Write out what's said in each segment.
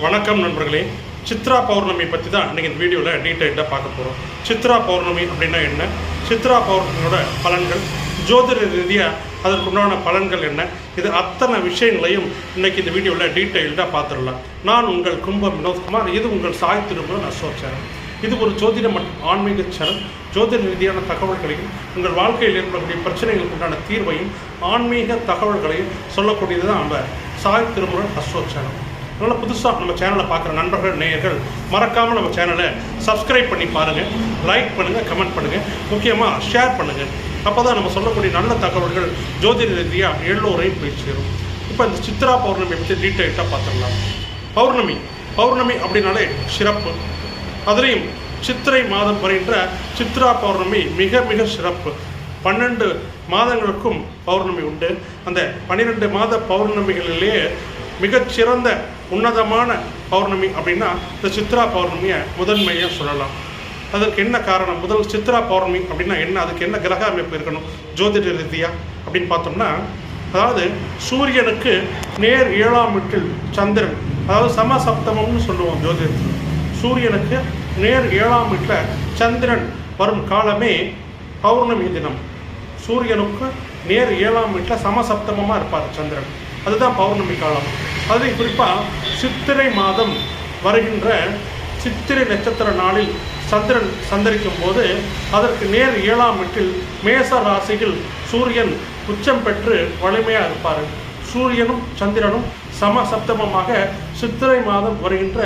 வணக்கம் நண்பர்களே. சித்ரா பௌர்ணமி பற்றி தான் இன்றைக்கி இந்த வீடியோவில் டீட்டெயில்டாக பார்க்க போகிறோம் சித்ரா பௌர்ணமி அப்படின்னா என்ன? சித்ரா பௌர்ணமியோட பலன்கள் ஜோதிட ரீதியாக அதற்குண்டான பலன்கள் என்ன? இது அத்தனை விஷயங்களையும் இன்னைக்கு இந்த வீடியோவில் டீட்டெயில்டாக பார்த்துடலாம். நான் உங்கள் கும்ப வினோத்குமார் இது உங்கள் சாய் திருமுருகன் அசோச்சாரம் இது ஒரு ஜோதிட மற்றும் ஆன்மீக சேனல் ஜோதிட ரீதியான தகவல்களையும் உங்கள் வாழ்க்கையில் ஏற்படக்கூடிய பிரச்சனைகளுக்கு உண்டான தீர்வையும் ஆன்மீக தகவல்களையும் சொல்லக்கூடியது தான் நம்ம சாய் திருமுருகன் அசோக் சேனல் அதனால் புதுசாக நம்ம சேனலை பார்க்குற நண்பர்கள் நேயர்கள் மறக்காமல் நம்ம சேனலை சப்ஸ்கிரைப் பண்ணி பாருங்கள் லைக் பண்ணுங்கள் கமெண்ட் பண்ணுங்கள் முக்கியமாக ஷேர் பண்ணுங்கள் அப்போ தான் நம்ம சொல்லக்கூடிய நல்ல தகவல்கள் ஜோதிட ரீதியாக எல்லோரையும் போய் சேரும். இப்போ இந்த சித்ரா பௌர்ணமி பற்றி டீட்டெயில்ட்டாக பார்த்துடலாம். பௌர்ணமி பௌர்ணமி அப்படின்னாலே சிறப்பு. அதுலேயும் சித்திரை மாதம் வருகின்ற சித்ரா பௌர்ணமி மிக மிக சிறப்பு. பன்னெண்டு மாதங்களுக்கும் பௌர்ணமி உண்டு. அந்த பன்னிரெண்டு மாத பௌர்ணமிகளிலேயே மிகச்சிறந்த உன்னதமான பௌர்ணமி அப்படின்னா இந்த சித்ரா பௌர்ணமியை முதன்மையாக சொல்லலாம். அதற்கு என்ன காரணம்? முதல் சித்ரா பௌர்ணமி அப்படின்னா என்ன? அதுக்கு என்ன கிரக அமைப்பு இருக்கணும்? ஜோதிட ரீதியாக அப்படின்னு பார்த்தோம்னா அதாவது சூரியனுக்கு நேர் ஏழாம் வீட்டில் சந்திரன் அதாவது சமசப்தமம்னு சொல்லுவோம் ஜோதிடத்தில். சூரியனுக்கு நேர் ஏழாம் வீட்டில் சந்திரன் வரும் காலமே பௌர்ணமி தினம். சூரியனுக்கு நேர் ஏழாம் வீட்டில் சமசப்தமமாக இருப்பார் சந்திரன். அதுதான் பௌர்ணமி காலம். அது குறிப்பாக சித்திரை மாதம் வருகின்ற சித்திரை நட்சத்திர நாளில் சந்திரன் சந்தரிக்கும் போது அதற்கு நேர் ஏழாம் வீட்டில் மேச ராசியில் சூரியன் உச்சம் பெற்று வலிமையாக இருப்பார். சூரியனும் சந்திரனும் சம சப்தமமாக சித்திரை மாதம் வருகின்ற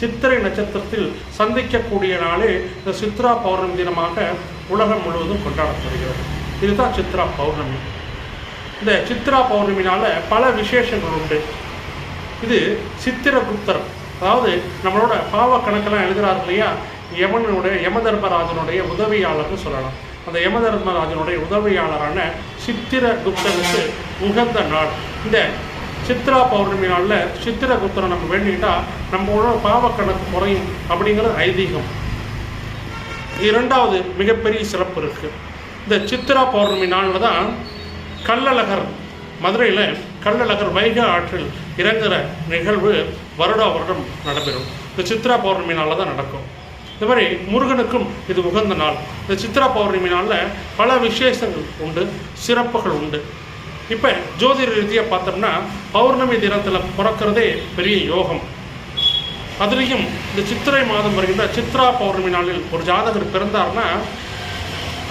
சித்திரை நட்சத்திரத்தில் சந்திக்கக்கூடிய நாளே இந்த சித்ரா பௌர்ணமி தினமாக உலகம் முழுவதும் கொண்டாடப்படுகிறது. இதுதான் சித்ரா பௌர்ணமி. இந்த சித்ரா பௌர்ணமினால பல விசேஷங்கள் உண்டு. இது சித்திரகுப்தர். அதாவது நம்மளோட பாவ கணக்கெல்லாம் எழுதுறாரு இல்லையா? யமனுடைய யமதர்மராஜனுடைய உதவியாளர்னு சொல்லலாம். அந்த யமதர்மராஜனுடைய உதவியாளரான சித்திரகுப்தனுக்கு உகந்த நாள். இந்த சித்ரா பௌர்ணமி நாளில் சித்திரகுப்தரை நம்ம வேண்டிட்டா நம்மளோட பாவ கணக்கு குறையும் அப்படிங்கிறது ஐதீகம். இரண்டாவது மிகப்பெரிய சிறப்பு இருக்குது இந்த சித்ரா பௌர்ணமி நாளில் தான் கள்ளழகர் மதுரையில் கள்ளழகர் வைகை ஆற்றில் இறங்குற நிகழ்வு வருடா வருடம் நடைபெறும். இந்த சித்ரா பௌர்ணமி நாளில் தான் நடக்கும். இந்த மாதிரி முருகனுக்கும் இது உகந்த நாள். இந்த சித்ரா பௌர்ணமி நாளில் பல விசேஷங்கள் உண்டு சிறப்புகள் உண்டு. இப்போ ஜோதிட ரீதியாக பார்த்தோம்னா பௌர்ணமி தினத்தில் பிறக்கிறதே பெரிய யோகம். அதுலேயும் இந்த சித்திரை மாதம் வருகின்ற சித்ரா பௌர்ணமி நாளில் ஒரு ஜாதகர் பிறந்தார்னா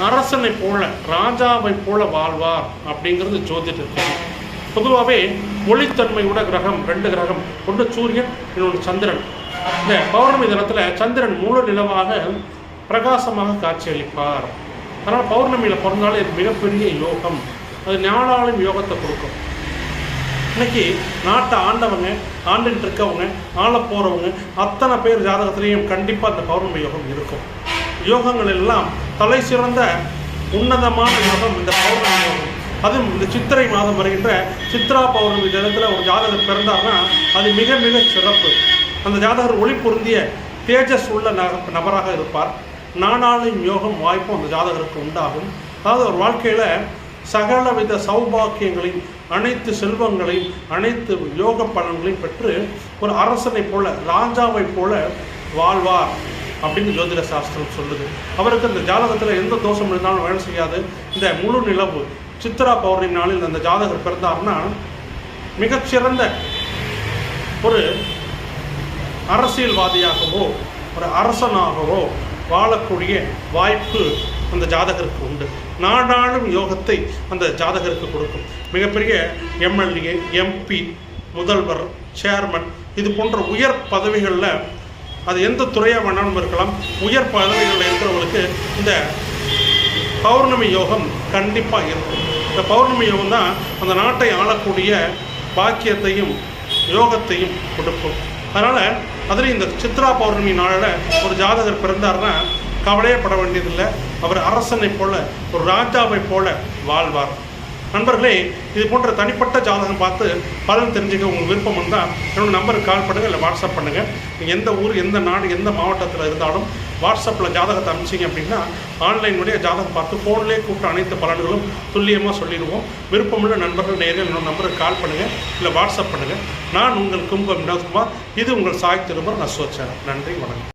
அரசனை போல ராஜாவை போல வாழ்வார் அப்படிங்கிறது ஜோதிடர் பொதுவாகவே ஒளித்தன்மையோட கிரகம் ரெண்டு கிரகம் ஒன்று சூரியன் இன்னொன்று சந்திரன். இந்த பௌர்ணமி தினத்தில் சந்திரன் முழு நிலவாக பிரகாசமாக காட்சியளிப்பார். அதனால் பௌர்ணமியில் பிறந்தாலே இது மிகப்பெரிய யோகம். அது ஞானாலும் யோகத்தை கொடுக்கும். இன்னைக்கு நாட்டை ஆண்டவங்க ஆண்டுகிட்டு இருக்கவங்க ஆள போகிறவங்க அத்தனை பேர் ஜாதகத்திலையும் கண்டிப்பாக அந்த பௌர்ணமி யோகம் இருக்கும். யோகங்கள் எல்லாம் தலை சிறந்த உன்னதமான யோகம் இந்த பௌர்ணமி யோகம். அதுவும் இந்த சித்திரை மாதம் வருகின்ற சித்ரா பௌர்ணமி தினத்தில் ஒரு ஜாதகர் பிறந்தார்னா அது மிக மிக சிறப்பு. அந்த ஜாதகர் ஒளி பொருந்திய தேஜஸ் உள்ள நக- நபராக இருப்பார். நானாளின் யோகம் வாய்ப்பும் அந்த ஜாதகருக்கு உண்டாகும். அதாவது ஒரு வாழ்க்கையில் சகலவித சௌபாக்கியங்களையும் அனைத்து செல்வங்களையும் அனைத்து யோக பலன்களையும் பெற்று ஒரு அரசனை போல ராஜாவை போல வாழ்வார் அப்படின்னு ஜோதிட சாஸ்திரம் சொல்லுது. அவருக்கு இந்த ஜாதகத்தில் எந்த தோஷம் இருந்தாலும் வேலை செய்யாது. இந்த முழு நிலவு சித்ரா பௌர்ணமி நாளில் அந்த ஜாதகர் பிறந்தார்னா மிகச்சிறந்த ஒரு அரசியல்வாதியாகவோ ஒரு அரசனாகவோ வாழக்கூடிய வாய்ப்பு அந்த ஜாதகருக்கு உண்டு. நாடாளும் யோகத்தை அந்த ஜாதகருக்கு கொடுக்கும். மிகப்பெரிய எம்எல்ஏ எம்பி முதல்வர் சேர்மன் இது போன்ற உயர் பதவிகளில் அது எந்த துறையாக வேணாலும் இருக்கலாம். உயர் பதவிகளில் இருக்கிறவங்களுக்கு இந்த பௌர்ணமி யோகம் கண்டிப்பாக இருக்கும். இந்த பௌர்ணமி யோகம் தான் அந்த நாட்டை ஆளக்கூடிய பாக்கியத்தையும் யோகத்தையும் கொடுக்கும். அதனால் அதில் இந்த சித்ரா பௌர்ணமி நாளில் ஒரு ஜாதகர் பிறந்தார்னா கவலையே பட வேண்டியதில்லை. அவர் அரசனை போல ஒரு ராஜாவை போல வாழ்வார். நண்பர்களே இது போன்ற தனிப்பட்ட ஜாதகம் பார்த்து பலன் தெரிஞ்சுக்க உங்களுக்கு விருப்பம் இருந்தால் என்னோடய நம்பருக்கு கால் பண்ணுங்கள் இல்லை வாட்ஸ்அப் பண்ணுங்கள் நீங்கள் எந்த ஊர் எந்த நாடு எந்த மாவட்டத்தில் இருந்தாலும் வாட்ஸ்அப்பில் ஜாதகத்தை அனுப்பிச்சிங்க அப்படின்னா ஆன்லைனுடைய ஜாதகம் பார்த்து ஃபோன்லேயே கூப்பிட்டு அனைத்து பலன்களும் துல்லியமாக சொல்லிடுவோம். விருப்பமுள்ள நண்பர்கள் நேரில் என்னோட நம்பருக்கு கால் பண்ணுங்கள் இல்லை வாட்ஸ்அப் பண்ணுங்கள் நான் உங்கள் கும்பம் வினோத்குமார் இது உங்கள் சாய் திருமர் நஸ்வ நன்றி வணக்கம்.